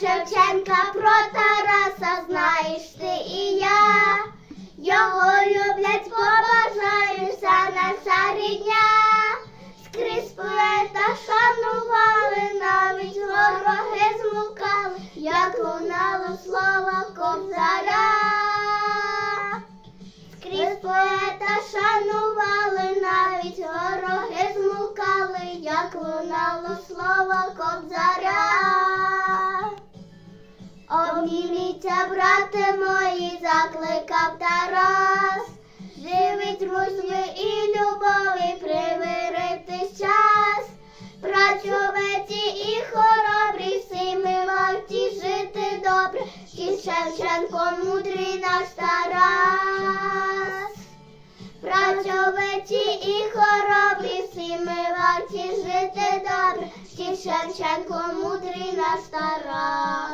Шевченка, про Тараса знаєш ти і я. Його люблять, побажаюся на рідня. Скрізь поета шанували, навіть вороги змукали, як лунало слово кобзаря. Скрізь поета шанували, навіть вороги змукали, як лунало слово кобзаря. Обніміться, брате мої, закликав Тарас, живить Русь ви і любові примирити час. Працьовиті і хоробрі, всі ми варті жити добре, і Шевченко мудрий наш Тарас. Працьовиті і хоробрі, всі ми варті жити добре, і Шевченко мудрий наш Тарас.